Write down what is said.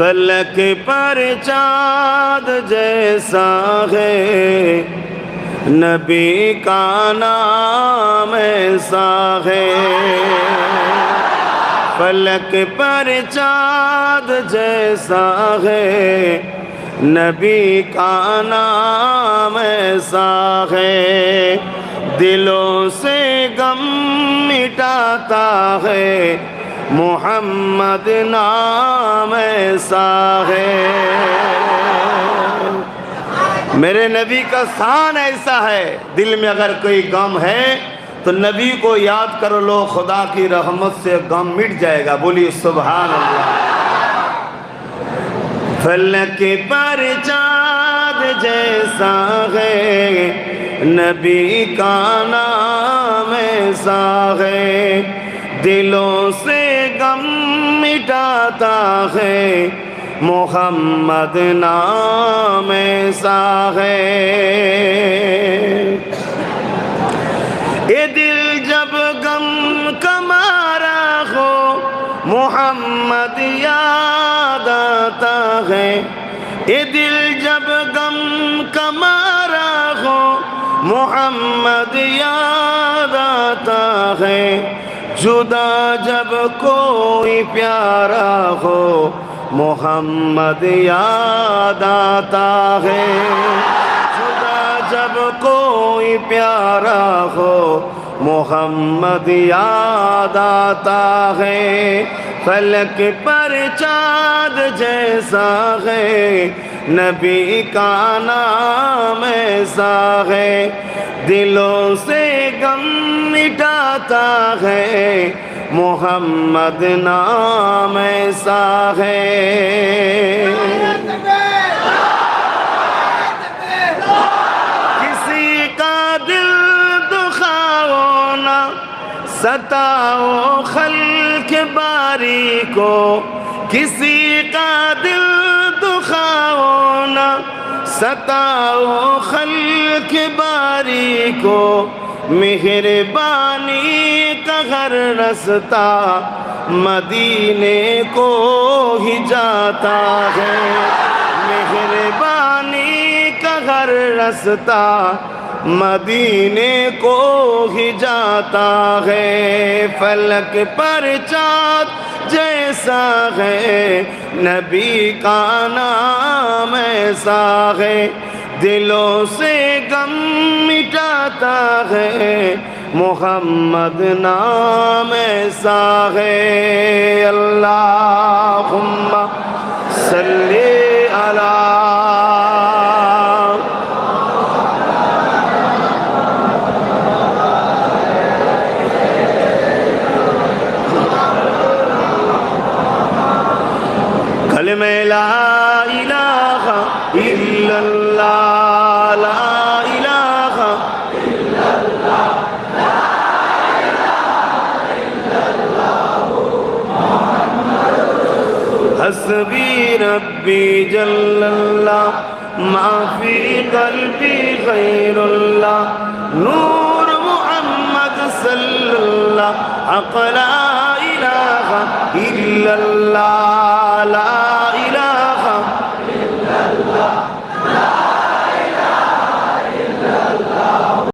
فلک پر چاند جیسا ہے۔ نبی کا نام ایسا ہے۔ فلک پر چاند جیسا ہے۔ نبی کا نام ایسا ہے۔ دلوں سے غم مٹاتا ہے۔ محمد نام ایسا ہے۔ میرے نبی کا سان ایسا ہے۔ دل میں اگر کوئی غم ہے تو نبی کو یاد کر لو، خدا کی رحمت سے غم مٹ جائے گا۔ بولی سبحان اللہ۔ فلک پر چاند جیسا ہے۔ نبی کا نام ایسا ہے۔ دلوں سے غم مٹاتا ہے۔ محمد نام ایسا ہے۔ اے دل جب غم کمارا ہو، محمد یاد آتا ہے۔ اے دل جب غم کمارا ہو، محمد یاد آتا ہے۔ جدا جب کوئی پیارا ہو، محمد یاد آتا ہے۔ جدا جب کوئی پیارا ہو، محمد یاد آتا ہے۔ فلک پر چاند جیسا ہے۔ نبی کا نام ایسا ہے، دلوں سے غم مٹاتا ہے۔ محمد نام ایسا ہے۔ کسی کا دل دکھاؤ نہ، ستاؤ خلق باری کو۔ کسی کا دل نہ ستاؤ خلق باری کو، مہربانی کا ہر رستا مدینے کو ہی جاتا ہے۔ مہربانی کا ہر رستا مدینے کو ہی جاتا ہے۔ فلک پر چاند جیسا ہے، نبی کا نام ایسا ہے دلوں سے غم مٹاتا ہے۔ محمد نام ایسا ہے اللہم صلی علی کلمہ لا الہ حسبی ربی جل اللہ ما فی قلبی غیر اللہ نور محمد صلی اللہ حق